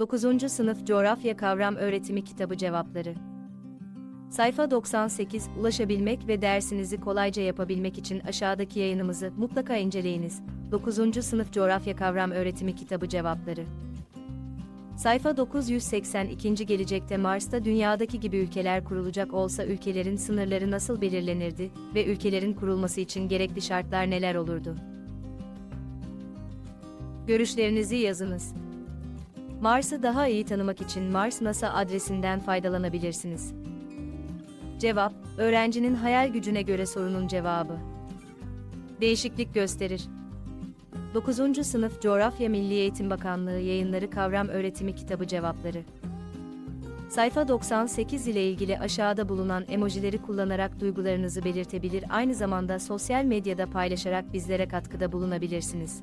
9. Sınıf Coğrafya Kavram Öğretimi Kitabı Cevapları Sayfa 98 Ulaşabilmek ve dersinizi kolayca yapabilmek için aşağıdaki yayınımızı mutlaka inceleyiniz. 9. Sınıf Coğrafya Kavram Öğretimi Kitabı Cevapları Sayfa 982. Gelecekte Mars'ta dünyadaki gibi ülkeler kurulacak olsa ülkelerin sınırları nasıl belirlenirdi ve ülkelerin kurulması için gerekli şartlar neler olurdu? Görüşlerinizi yazınız. Mars'ı daha iyi tanımak için Mars NASA adresinden faydalanabilirsiniz. Cevap, öğrencinin hayal gücüne göre sorunun cevabı. Değişiklik gösterir. 9. Sınıf Coğrafya Milli Eğitim Bakanlığı Yayınları Kavram Öğretimi Kitabı Cevapları Sayfa 98 ile ilgili aşağıda bulunan emojileri kullanarak duygularınızı belirtebilir aynı zamanda sosyal medyada paylaşarak bizlere katkıda bulunabilirsiniz.